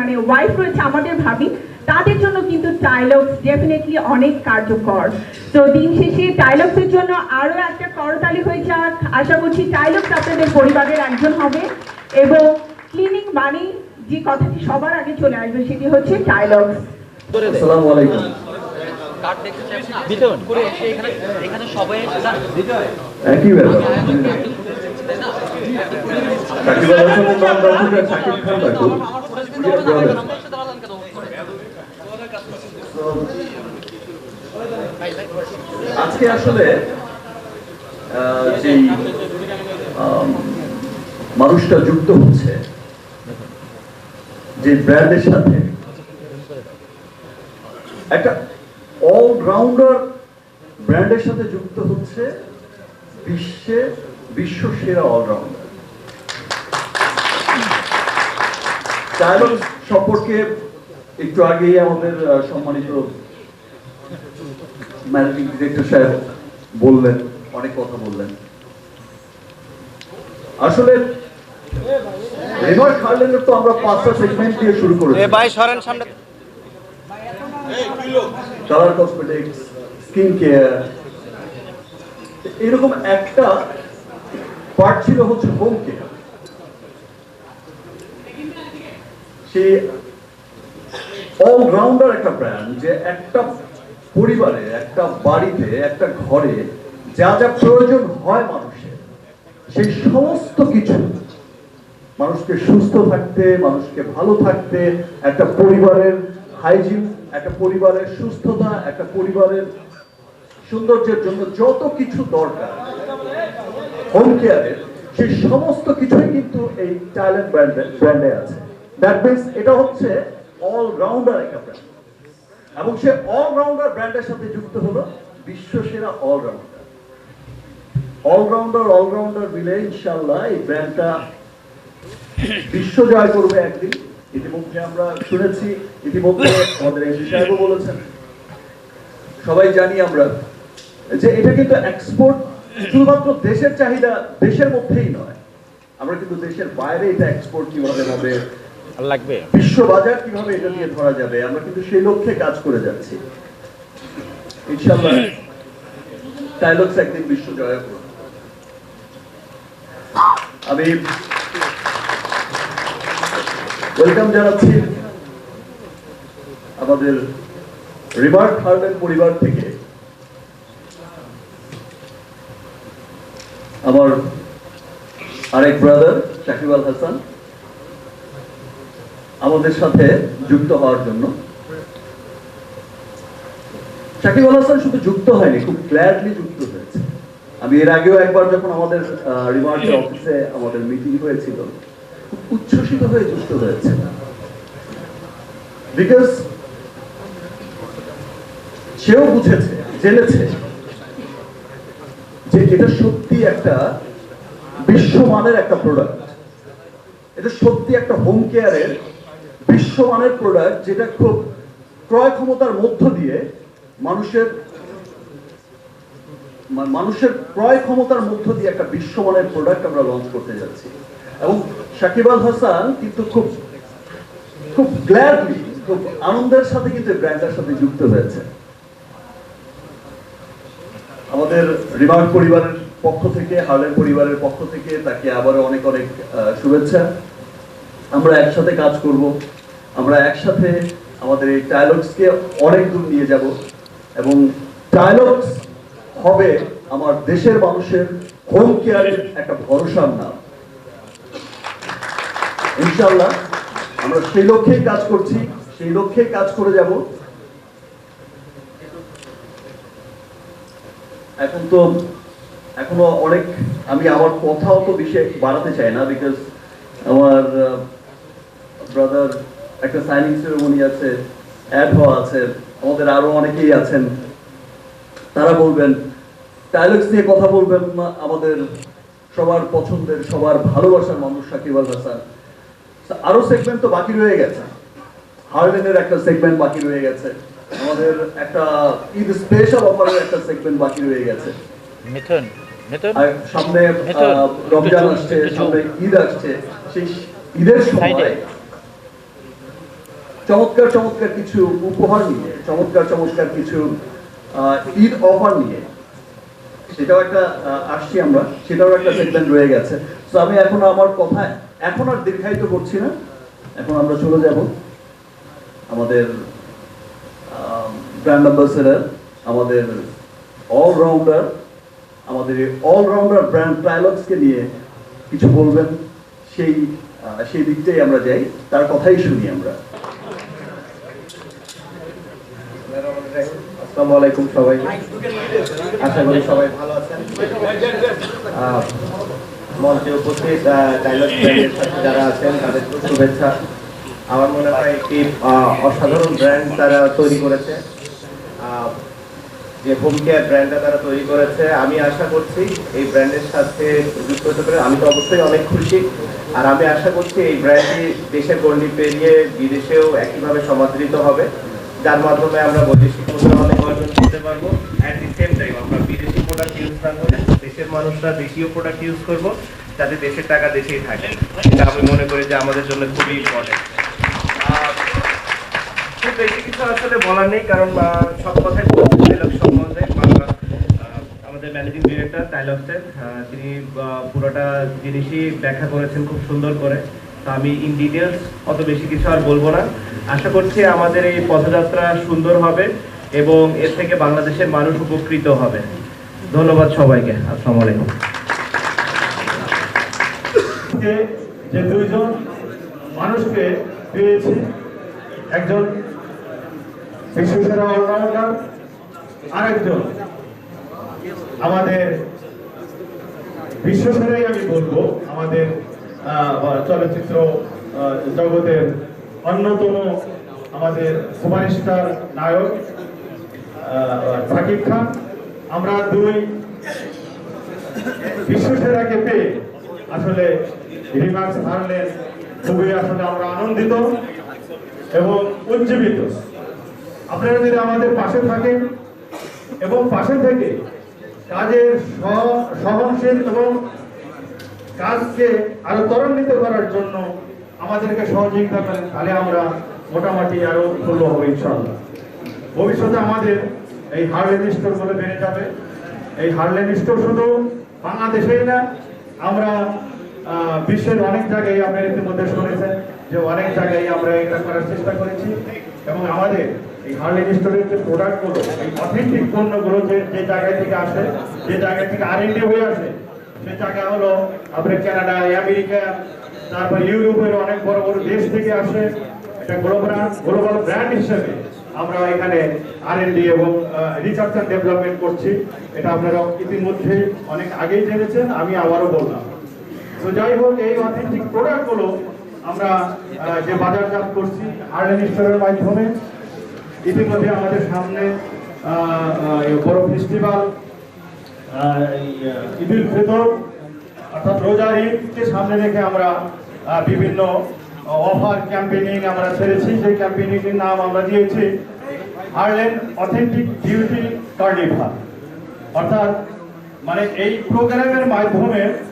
মানে ওয়াইফ রয়েছে আমাদের ভাবি তাদের জন্য কিন্তু টাইলক্স ডেফিনেটলি অনেক কার্যকর। তো দিন শেষে টাইলক্সের জন্য আরও একটা করতালি হয়ে যাক। আশা করছি টাইলক্স আপনাদের পরিবারের একজন হবে। এবং ক্লিনিং মানে যে কথাটি সবার আগে চলে আসবে সেটি হচ্ছে টাইলক্স আসসালামু আলাইকুম। দিতেন করে এসে এখানে এখানে সবাই না একই ব্যাপার সাকিব খান আজকে আসলে যেই মানুষটা যুক্ত হচ্ছে, যে ব্র্যান্ডের সাথে, একটা অলরাউন্ডার ব্র্যান্ডের সাথে যুক্ত হচ্ছে বিশ্বে বিশ্ব সেরা অলরাউন্ডার ডায়লগ সম্পর্কে একটু আগেই আমাদের সম্মানিত ম্যানেজিং ডিরেক্টর সাহেব বললেন অনেক কথা বললেন। আসলে রেভার খার্লেনের তো আমরা পাঁচটা সেগমেন্ট দিয়ে শুরু করেছি। ভাই সরেন সামনে। কালার কসমেটিক্স স্কিন কেয়ার এরকম একটা পার্ট ছিল হচ্ছে হোম কেয়ার সে অলরাউন্ডার একটা ব্র্যান্ড যে একটা পরিবারে, একটা বাড়িতে, একটা ঘরে যা যা প্রয়োজন হয় মানুষের, সেই সমস্ত কিছু মানুষকে সুস্থ থাকতে, মানুষকে ভালো থাকতে, একটা পরিবারের হাইজিন একটা পরিবারের সুস্থতা, একটা পরিবারের সৌন্দর্যের জন্য যত কিছু দরকার হোম কেয়ারের সেই সমস্ত কিছুই কিন্তু এই টাইলেন্ট ব্র্যান্ডে ব্র্যান্ডে আছে। দ্যাট মিনস এটা হচ্ছে অলরাউন্ডার একটা ব্র্যান্ড এবং সে অলরাউন্ডার ব্র্যান্ডের সাথে যুক্ত হলো বিশ্ব সেরা অলরাউন্ডার অলরাউন্ডার অলরাউন্ডার মিলে ইনশাল্লাহ এই ব্র্যান্ডটা বিশ্ব জয় করবে একদিন। ইতিমধ্যে আমরা শুনেছি, ইতিমধ্যে আমাদের সাহেবও বলেছেন। সবাই জানি আমরা যে এটা কিন্তু এক্সপোর্ট শুধুমাত্র দেশের চাহিদা দেশের মধ্যেই নয়। আমরা কিন্তু দেশের বাইরে এটা এক্সপোর্ট কীভাবে হবে লাগবে? বিশ্ব বাজার কীভাবে এটা নিয়ে ধরা যাবে? আমরা কিন্তু সেই লক্ষ্যে কাজ করে যাচ্ছি। ইনশাআল্লাহ। ডায়লগস একদিন বিশ্ব জয় করবে আমি ওয়েলকাম জানাচ্ছি আমাদের রিভার্ট হার্ডেন পরিবার থেকে। আমার আরেক ব্রাদার শাকিব আল হাসান। আমাদের সাথে যুক্ত হওয়ার জন্য। শাকিব আল হাসান শুধু যুক্ত হয়নি, খুব গ্ল্যাডলি যুক্ত হয়েছে। আমি এর আগেও একবার যখন আমাদের রিমার্কের অফিসে আমাদের মিটিং হয়েছিল, খুব উচ্ছ্বসিত হয়ে যুক্ত হয়েছে। বিকজ সেও বুঝেছে, জেনেছে যে এটা সত্যি একটা বিশ্বমানের একটা প্রোডাক্ট এটা সত্যি একটা হোম কেয়ারের বিশ্বমানের প্রোডাক্ট যেটা খুব ক্রয় ক্ষমতার মধ্য দিয়ে মানুষের মানুষের ক্রয় ক্ষমতার মধ্য দিয়ে একটা বিশ্বমানের প্রোডাক্ট আমরা লঞ্চ করতে যাচ্ছি। এবং সাকিব আল হাসান কিন্তু খুব খুব গ্ল্যাডলি খুব আনন্দের সাথে কিন্তু ব্র্যান্ডের সাথে যুক্ত হয়েছে। আমাদের রিমার্ক পরিবারের পক্ষ থেকে, হার্লের পরিবারের পক্ষ থেকে তাকে আবারও অনেক অনেক শুভেচ্ছা। আমরা একসাথে কাজ করব। আমরা একসাথে আমাদের এই ডায়লগসকে অনেক দূর নিয়ে যাব এবং ডায়লগস হবে আমার দেশের মানুষের হোম কেয়ারের একটা ভরসার নাম। ইনশাল্লাহ আমরা সেই লক্ষ্যেই কাজ করছি, সেই লক্ষ্যেই কাজ করে যাব। এখন তো, এখনও অনেক, আমি আমার কথাও তো বেশি বাড়াতে চাই না বিকজ আমার একটা সাইনিং সেরেমনি আছে অ্যাড হওয়া আছে আমাদের আরও অনেকেই আছেন। তারা বলবেন ডায়লগস নিয়ে কথা বলবেন না আমাদের সবার পছন্দের সবার ভালোবাসার মানুষ সাকিব আল হাসান। আরও সেগমেন্ট তো বাকি রয়ে গেছে। হার্ডেনের একটা সেগমেন্ট বাকি রয়ে গেছে। আমাদের একটা ঈদ স্পেশাল অফারের একটা সেগমেন্ট বাকি রয়ে গেছে। মিথুন সামনে রমজান আসছে সামনে ঈদ আসছে। সেই ঈদের সময়। চমৎকার চমৎকার কিছু উপহার নিয়ে, চমৎকার চমৎকার কিছু ঈদ অফার নিয়ে। সেটাও একটা আসছি আমরা, সেটাও একটা সেগমেন্ট রয়ে গেছে। তো আমি এখন আমার কথা এখন আর দীর্ঘায়িত করছি না। এখন আমরা চলে যাব আমাদের ব্র্যান্ড অ্যাম্বাসেডার আমাদের অলরাউন্ডার আমাদের অলরাউন্ডার ব্র্যান্ড ট্রায়ালক্সকে নিয়ে কিছু বলবেন। সেই সেই দিকটাই আমরা যাই। তার কথাই শুনি আমরা। আসসালামু আলাইকুম সবাই। আশা করি সবাই ভালো আছেন। মঞ্চে উপস্থিত সাথে যারা আছেন, তাদের শুভেচ্ছা। আমার মনে হয় একটি অসাধারণ ব্র্যান্ড তারা তৈরি করেছে। যে হোম কেয়ার ব্র্যান্ডটা তারা তৈরি করেছে, আমি আশা করছি এই ব্র্যান্ডের সাথে যুক্ত হতে পারে আমি তো অবশ্যই অনেক খুশি। আর আমি আশা করছি এই ব্র্যান্ডটি দেশের গণ্ডি পেরিয়ে বিদেশেও একইভাবে সমাদৃত হবে। যার মাধ্যমে আমরা বৈদেশিক মুদ্রা অনেক অর্জন করতে পারব। অ্যাট দি সেম টাইম আমরা বিদেশি প্রোডাক্ট ইউজ না করে দেশের মানুষরা দেশীয় প্রোডাক্ট ইউজ করব যাতে দেশের টাকা দেশেই থাকে। এটা আমি মনে করি যে আমাদের জন্য খুবই ইম্পর্টেন্ট খুব বেশি কিছু আসলে বলার নেই কারণ সব কথাই ডায়লগ সম্বন্ধে। আমাদের ম্যানেজিং ডিরেক্টর ডায়লগসের তিনি আহ, পুরোটা জিনিসই ব্যাখ্যা করেছেন খুব সুন্দর করে। তো আমি ইন ডিটেলস অত বেশি কিছু আর বলব না। আশা করছি আমাদের এই পথযাত্রা সুন্দর হবে এবং এর থেকে বাংলাদেশের মানুষ উপকৃত হবে। ধন্যবাদ সবাইকে। আসসালামু আলাইকুম। যে দুইজন মানুষকে পেয়েছি, একজন বিশ্বসেরা আরেকজন আমাদের বিশ্বসেরাই আমি বলব, আমাদের চলচ্চিত্র জগতের অন্যতম আমাদের সুপারস্টার নায়ক শাকিব খান। আমরা দুই বিশ্বসেরাকে পেয়ে আসলে রিমার্কস হারলেন। খুবই আসলে আমরা আনন্দিত এবং উজ্জীবিত। আপনারা যদি আমাদের পাশে থাকেন এবং পাশে থেকে কাজের সহ- সহনশীল এবং কাজকে আরও ত্বরান্বিত করার জন্য আমাদেরকে সহযোগিতা করেন, তাহলে আমরা মোটামুটি আরও ভালো হব ইনশাল্লাহ ভবিষ্যতে আমাদের এই হার্লেন স্টোরগুলো বেড়ে যাবে। এই হার্লেন স্টোর শুধু বাংলাদেশেই না, আমরা বিশ্বের অনেক জায়গায় আপনারা ইতিমধ্যে শুনেছেন যে অনেক জায়গায় আমরা এটা করার চেষ্টা করেছি। এবং আমাদের এই হার্লেন স্টোরের যে প্রোডাক্টগুলো, এই অথেন্টিক পণ্যগুলো যে যে জায়গা থেকে আসে, যে জায়গা থেকে আর হয়ে আসে, সে জায়গা হলো আপনার কানাডা আমেরিকা তারপর ইউরোপের অনেক বড় বড় দেশ থেকে আসে। এটা গ্লোবাল গ্লোবাল ব্র্যান্ড হিসেবে আমরা এখানে আর এবং রিসার্চ অ্যান্ড ডেভেলপমেন্ট করছি। এটা আপনারা ইতিমধ্যে অনেক আগেই জেনেছেন, আমি আবারও বললাম। তো যাই হোক, এই অথেন্টিক প্রোডাক্টগুলো আমরা যে বাজারজাত করছি আর্লেন স্টোরের মাধ্যমে, ইতিমধ্যে আমাদের সামনে বড় ফেস্টিভ্যাল ঈদুল ফিতর অর্থাৎ রোজা ঈদকে সামনে রেখে আমরা বিভিন্ন অফার ক্যাম্পেনিং আমরা ছেড়েছি সেই ক্যাম্পেনিংটির নাম আমরা দিয়েছি হারলেন অথেন্টিক বিউটি কার্নিভাল। অর্থাৎ মানে এই প্রোগ্রামের মাধ্যমে